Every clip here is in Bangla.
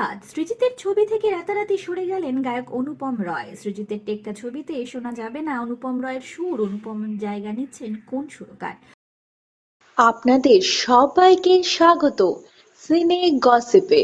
প্রতিবাদ সৃজিতের ছবি থেকে রাতারাতি সরে গেলেন গায়ক অনুপম রয়। সৃজিতের টেক্কা ছবিতে শোনা যাবে না অনুপম রয়ের সুর, অনুপম জায়গা নিচ্ছেন কোন সুরকার? আপনাদের সবাইকে স্বাগত। সিনে গসিপে।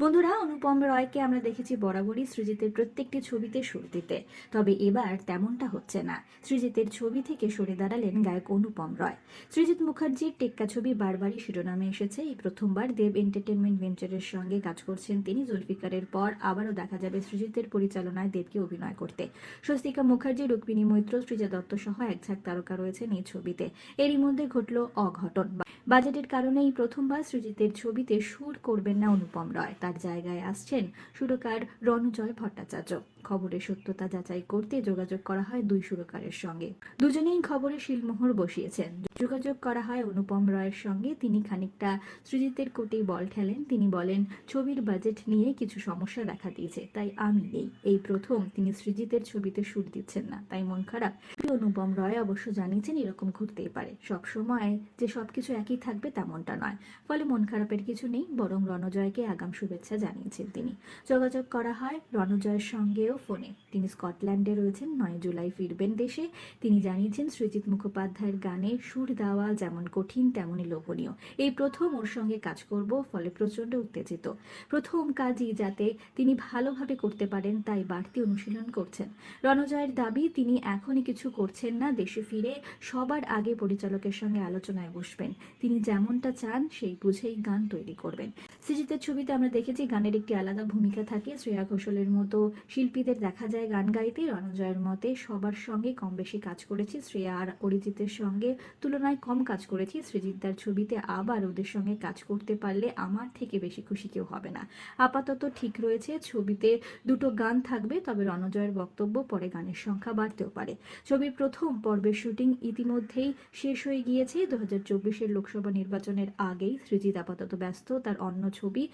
বন্ধুরা, অনুপম রয়কে আমরা দেখেছি বরাবরই সৃজিতের প্রত্যেকটি ছবিতে সুর দিতে। তবে এবার তেমনটা হচ্ছে না। সৃজিতের ছবি থেকে সরে দাঁড়ালেন গায়ক অনুপম রয়। সৃজিত মুখার্জির টেক্কা ছবি বারবারই শিরোনামে এসেছে। এই প্রথমবার দেব এন্টারটেনমেন্ট ভেঞ্চারের সঙ্গে কাজ করছেন তিনি। জুলফিকারের পর আবারও দেখা যাবে সৃজিতের পরিচালনায় দেবকে অভিনয় করতে। স্বস্তিকা মুখার্জি, রুক্মিণী মৈত্র, সৃজা দত্ত সহ এক ঝাঁক তারকা রয়েছেন এই ছবিতে। এরই মধ্যে ঘটল অঘটন। বাজেটের কারণে এই প্রথমবার সৃজিতের ছবিতে সুর করবেন না অনুপম রয়। তার জায়গায় আসছেন সুরকার রণজয় ভট্টাচার্য। খবরের সত্যতা যাচাই করতে যোগাযোগ করা হয় দুই সুরকারের সঙ্গে। দুজনেই খবরে শিলমোহর বসিয়েছেন। যোগাযোগ করা হয় অনুপম রয়ের সঙ্গে। তিনি খানিকটা সৃজিতের কোটেই বল ঠেলেন। তিনি বলেন, ছবির বাজেট নিয়ে কিছু সমস্যা দেখা দিয়েছে, তাই আমি নেই। এই প্রথম তিনি সৃজিতের ছবিতে সুর দিচ্ছেন না, তাই মন খারাপ। অনুপম রয় অবশ্য জানিয়েছেন এরকম ঘুরতেই পারে। সব সময় যে সবকিছু একই থাকবে তেমনটা নয়। ফলে মন খারাপের কিছু নেই, বরং রণজয়কে আগাম শুভেচ্ছা জানিয়েছেন তিনি। যোগাযোগ করা হয় রণজয়ের সঙ্গেও ফোনে। তিনি স্কটল্যান্ডে রয়েছেন, নয় জুলাই ফিরবেন দেশে। তিনি জানিয়েছেন, সৃজিত মুখোপাধ্যায়ের গানে সুর দেওয়া যেমন কঠিন, তেমনই লোভনীয়। এই প্রথম ওর সঙ্গে কাজ করব, ফলে প্রচণ্ড উত্তেজিত। প্রথম কাজই যাতে তিনি ভালোভাবে করতে পারেন, তাই বাড়তি অনুশীলন করছেন। রণজয়ের দাবি, তিনি এখনই কিছু করছেন না, দেশে ফিরে সবার আগে পরিচালকের সঙ্গে আলোচনায় বসবেন। তিনি যেমনটা চান, সেই বুঝেই গান তৈরি করবেন। সৃজিতের ছবিতে আমরা দেখেছি গানের একটি আলাদা ভূমিকা থাকে। শ্রেয়া ঘোষালের মতো শিল্পীদের দেখা যায় গান গাইতে। রণজয়ের মতে সবার সঙ্গে কম বেশি কাজ করেছি। শ্রেয়া আর অরিজিতের সঙ্গে তুলনায় কম কাজ করেছি। সৃজিতদার ছবিতে আবার ওদের সঙ্গে কাজ করতে পারলে আমার থেকে বেশি খুশি কেউ হবে না। আপাতত ঠিক রয়েছে, ছবিতে দুটো গান থাকবে, তবে রণজয়ের বক্তব্য পরে গানের সংখ্যা বাড়তেও পারে। ছবির প্রথম পর্বের শুটিং ইতিমধ্যেই শেষ হয়ে গিয়েছে। দু হাজার চব্বিশের লোকসভা নির্বাচনের আগেই সৃজিত আপাতত ব্যস্ত। তার অন্য ছবি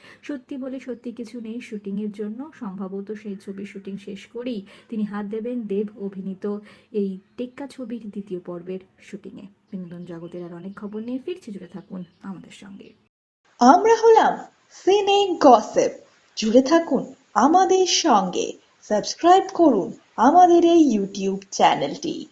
সত্যি বলে সত্যি কিছু নেই শুটিংয়ের জন্য। সম্ভবত সেই ছবির শুটিং শেষ করেই তিনি হাত দেবেন দেব অভিনীত এই টেক্কা ছবির দ্বিতীয় পর্বের শুটিংয়ে। বিনোদন জগতের আর অনেক খবর নিয়ে ফিরছি, জুড়ে থাকুন আমাদের সঙ্গে। আমরা হলাম সিনে গসেপ। জুড়ে থাকুন আমাদের সঙ্গে। সাবস্ক্রাইব করুন আমাদের এই ইউটিউব চ্যানেলটি।